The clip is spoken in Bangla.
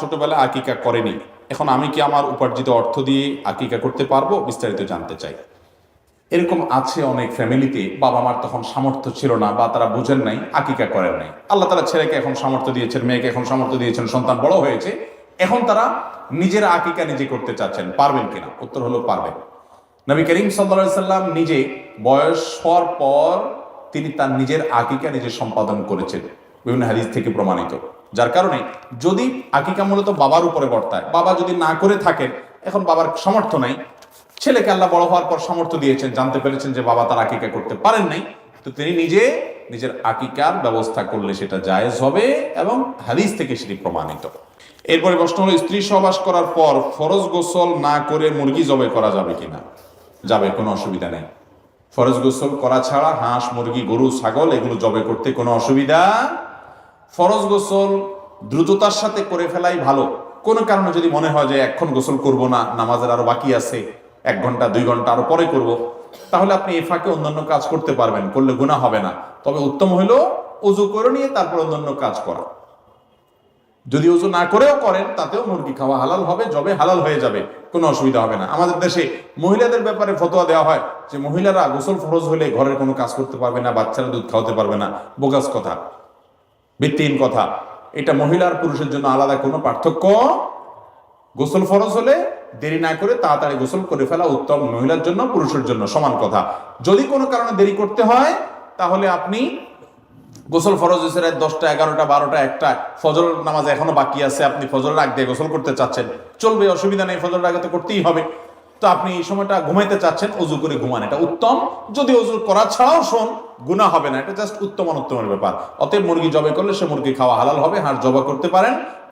ছোটবেলায় আকিকা করেনি। এখন আমি কি আমার উপার্জিত অর্থ দিয়ে আকিকা করতে পারব? বিস্তারিত জানতে চাই। এরকম আছে অনেক ফ্যামিলিতে বাবা মার তখন সামর্থ্য ছিল না বা তারা বুঝেন নাই, আকিকা করেন নাই। আল্লাহ তালা ছেলেকে এখন সামর্থ্য দিয়েছেন, মেয়েকে এখন সামর্থ্য দিয়েছেন, সন্তান বড় হয়েছে। এখন তারা নিজের আকিকা নিজে করতে চাচ্ছেন, পারবেন কিনা? উত্তর হলো পারবেন। নবী করিম সাল্লা সাল্লাম নিজে বয়স হওয়ার পর তিনি তার নিজের আকিকা নিজে সম্পাদন করেছেন। বিভিন্ন হাদিস থেকে প্রমাণিত। যার কারণে যদি আকিকা মূলত বাবার উপরে বর্তায়, বাবা যদি না করে থাকেন, এখন বাবার সামর্থ্য নাই। ছেলেকে আল্লাহ বড় হওয়ার পর সামর্থ্য দিয়েছেন, জানতে পেরেছেন যে বাবা তার আকিকা করতে পারেন নাই। তো তিনি নিজে নিজের আকিকার ব্যবস্থা করলে সেটা জায়েজ হবে এবং হাদিস থেকে সেটি প্রমাণিত। এরপরে প্রশ্ন হলো, স্ত্রী সহবাস করার পর ফরজ গোসল না করে মুরগি জবে করা যাবে কিনা? যাবে, কোনো অসুবিধা নেই। ফরজ গোসল করা ছাড়া হাঁস, মুরগি, গরু, ছাগল এগুলো জবে করতে কোনো অসুবিধা ফরজ গোসল দ্রুততার সাথে করে ফেলাই ভালো। কোনো কারণে যদি মনে হয় যে এখন গোসল করব না, নামাজের আরও বাকি আছে, এক ঘণ্টা, দুই ঘণ্টা আরও পরে করব, তাহলে আপনি এ ফাঁকে অন্যান্য কাজ করতে পারবেন, করলে গুণা হবে না। তবে উত্তম হলো উজু করে নিয়ে তারপর অন্যান্য কাজ করা। যদি উজু না করেও করেন, তাতেও মুরগি খাওয়া হালাল হবে, জবে হালাল হয়ে যাবে, কোনো অসুবিধা হবে না। আমাদের দেশে মহিলাদের ব্যাপারে ফতোয়া দেওয়া হয় যে মহিলারা গোসল ফরজ হলে ঘরের কোনো কাজ করতে পারবে না, বাচ্চারা দুধ খাওয়াতে পারবে না। বোগাস কথা। ভিত্তিহীন কথা। এটা মহিলার পুরুষের জন্য আলাদা কোনো পার্থক্য গোসল ফরজ হলে দেরি না করে তাড়াতাড়ি গোসল করে ফেলা উত্তম, মহিলার জন্য, পুরুষের জন্য সমান কথা। যদি কোনো কারণে দেরি করতে হয়, তাহলে আপনি গোসল ফরজ রাত দশটা, এগারোটা, বারোটা, একটা, ফজর নামাজ এখনও বাকি আছে, আপনি ফজর রাগ দিয়ে গোসল করতে চাচ্ছেন। চলবে, অসুবিধা নেই ফজর আগে তো করতেই হবে। তো আপনি এই সময়টা ঘুমাইতে চাচ্ছেন অজু করে ঘুমান। এটা উত্তম। যদি অজু করা ছাড়াও শোন গুণা হবে না। এটা জাস্ট উত্তম অনুত্তমের ব্যাপার। অতএব মুরগি জবে করলে সে মুরগি খাওয়া হালাল হবে, হাঁস জবা করতে পারেন।